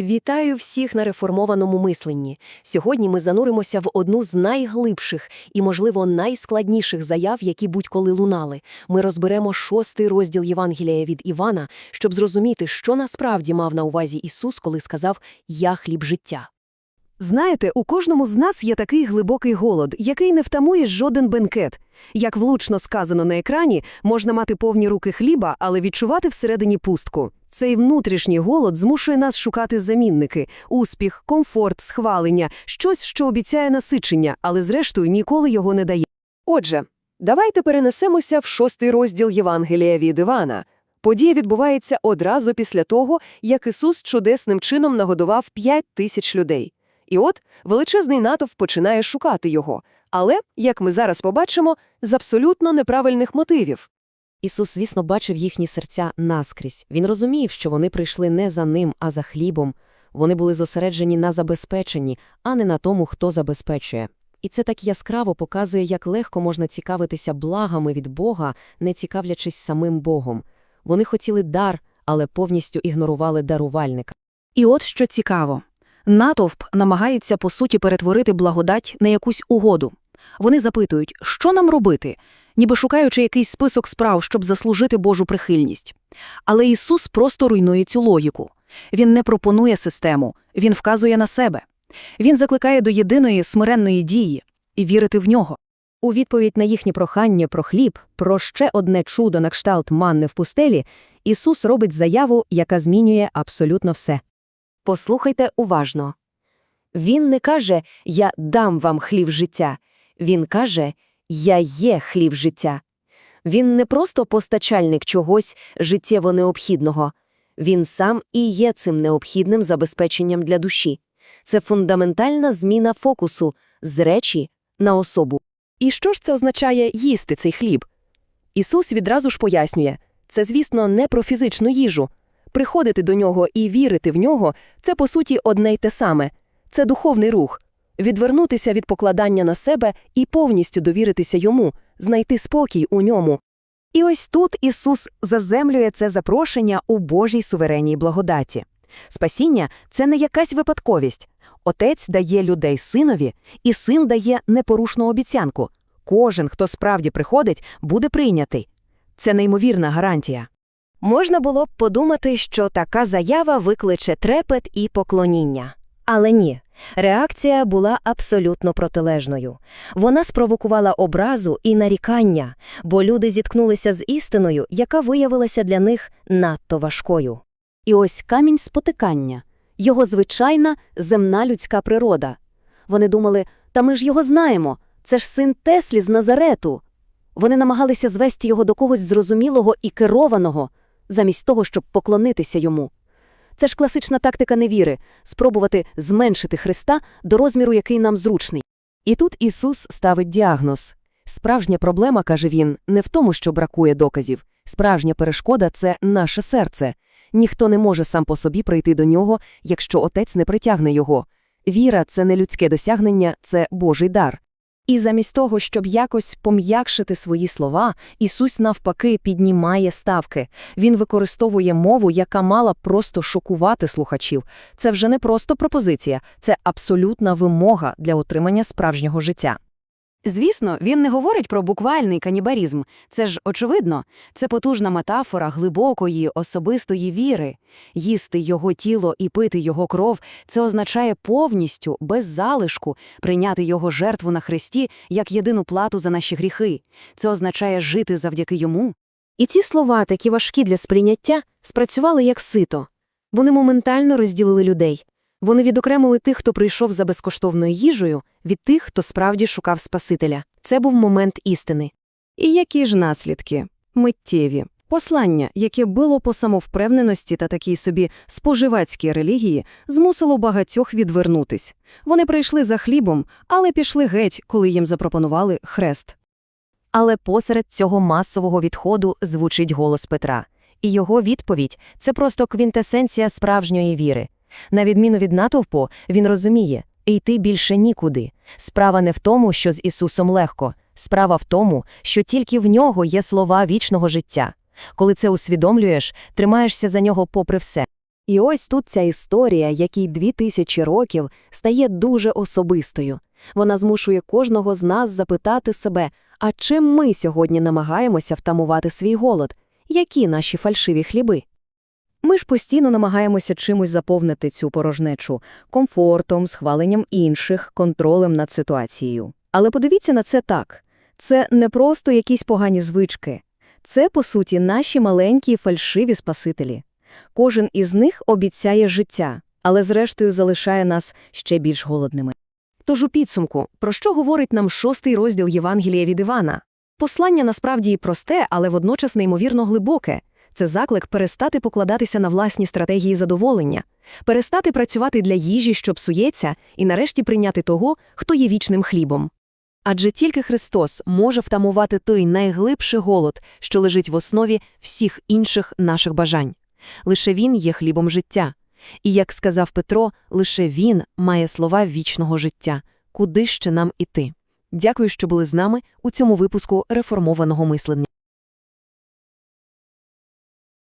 Вітаю всіх на реформованому мисленні. Сьогодні ми зануримося в одну з найглибших і, можливо, найскладніших заяв, які будь-коли лунали. Ми розберемо шостий розділ Євангелія від Івана, щоб зрозуміти, що насправді мав на увазі Ісус, коли сказав «Я хліб життя». Знаєте, у кожному з нас є такий глибокий голод, який не втамує жоден бенкет. Як влучно сказано на екрані, можна мати повні руки хліба, але відчувати всередині пустку. Цей внутрішній голод змушує нас шукати замінники – успіх, комфорт, схвалення, щось, що обіцяє насичення, але зрештою ніколи його не дає. Отже, давайте перенесемося в шостий розділ Євангелія від Івана. Подія відбувається одразу після того, як Ісус чудесним чином нагодував п'ять тисяч людей. І от величезний натовп починає шукати його, але, як ми зараз побачимо, з абсолютно неправильних мотивів. Ісус, звісно, бачив їхні серця наскрізь. Він розумів, що вони прийшли не за ним, а за хлібом. Вони були зосереджені на забезпеченні, а не на тому, хто забезпечує. І це так яскраво показує, як легко можна цікавитися благами від Бога, не цікавлячись самим Богом. Вони хотіли дар, але повністю ігнорували дарувальника. І от що цікаво. Натовп намагається, по суті, перетворити благодать на якусь угоду. Вони запитують, що нам робити, ніби шукаючи якийсь список справ, щоб заслужити Божу прихильність. Але Ісус просто руйнує цю логіку. Він не пропонує систему, Він вказує на себе. Він закликає до єдиної смиренної дії і вірити в нього. У відповідь на їхнє прохання про хліб, про ще одне чудо на кшталт манни в пустелі, Ісус робить заяву, яка змінює абсолютно все. Послухайте уважно. Він не каже «Я дам вам хліб життя». Він каже «Я є хліб життя». Він не просто постачальник чогось життєво необхідного. Він сам і є цим необхідним забезпеченням для душі. Це фундаментальна зміна фокусу з речі на особу. І що ж це означає їсти цей хліб? Ісус відразу ж пояснює, це, звісно, не про фізичну їжу. Приходити до нього і вірити в нього – це, по суті, одне й те саме. Це духовний рух. Відвернутися від покладання на себе і повністю довіритися йому, знайти спокій у ньому. І ось тут Ісус заземлює це запрошення у Божій суверенній благодаті. Спасіння – це не якась випадковість. Отець дає людей синові, і син дає непорушну обіцянку. Кожен, хто справді приходить, буде прийнятий. Це неймовірна гарантія. Можна було б подумати, що така заява викличе трепет і поклоніння. Але ні, реакція була абсолютно протилежною. Вона спровокувала образу і нарікання, бо люди зіткнулися з істиною, яка виявилася для них надто важкою. І ось камінь спотикання, його звичайна земна людська природа. Вони думали, та ми ж його знаємо, це ж син Теслі з Назарету. Вони намагалися звести його до когось зрозумілого і керованого, замість того, щоб поклонитися йому. Це ж класична тактика невіри – спробувати зменшити Христа до розміру, який нам зручний. І тут Ісус ставить діагноз. Справжня проблема, каже він, не в тому, що бракує доказів. Справжня перешкода – це наше серце. Ніхто не може сам по собі прийти до нього, якщо отець не притягне його. Віра – це не людське досягнення, це Божий дар. І замість того, щоб якось пом'якшити свої слова, Ісус навпаки піднімає ставки. Він використовує мову, яка мала просто шокувати слухачів. Це вже не просто пропозиція, це абсолютна вимога для отримання справжнього життя. Звісно, він не говорить про буквальний канібарізм. Це ж очевидно. Це потужна метафора глибокої, особистої віри. Їсти його тіло і пити його кров – це означає повністю, без залишку, прийняти його жертву на хресті як єдину плату за наші гріхи. Це означає жити завдяки йому. І ці слова, такі важкі для сприйняття, спрацювали як сито. Вони моментально розділили людей. Вони відокремили тих, хто прийшов за безкоштовною їжею, від тих, хто справді шукав Спасителя. Це був момент істини. І які ж наслідки? Миттєві. Послання, яке було по самовпевненості та такій собі споживацькій релігії, змусило багатьох відвернутись. Вони прийшли за хлібом, але пішли геть, коли їм запропонували хрест. Але посеред цього масового відходу звучить голос Петра. І його відповідь – це просто квінтесенція справжньої віри. На відміну від натовпу, він розуміє – йти більше нікуди. Справа не в тому, що з Ісусом легко. Справа в тому, що тільки в нього є слова вічного життя. Коли це усвідомлюєш, тримаєшся за нього попри все. І ось тут ця історія, якій дві тисячі років, стає дуже особистою. Вона змушує кожного з нас запитати себе, а чим ми сьогодні намагаємося втамувати свій голод? Які наші фальшиві хліби? Ми ж постійно намагаємося чимось заповнити цю порожнечу комфортом, схваленням інших, контролем над ситуацією. Але подивіться на це так. Це не просто якісь погані звички. Це, по суті, наші маленькі фальшиві спасителі. Кожен із них обіцяє життя, але зрештою залишає нас ще більш голодними. Тож у підсумку, про що говорить нам шостий розділ Євангелія від Івана? Послання насправді і просте, але водночас неймовірно глибоке. Це заклик перестати покладатися на власні стратегії задоволення, перестати працювати для їжі, що псується, і нарешті прийняти того, хто є вічним хлібом. Адже тільки Христос може втамувати той найглибший голод, що лежить в основі всіх інших наших бажань. Лише Він є хлібом життя. І, як сказав Петро, лише Він має слова вічного життя. Куди ще нам іти? Дякую, що були з нами у цьому випуску реформованого мислення.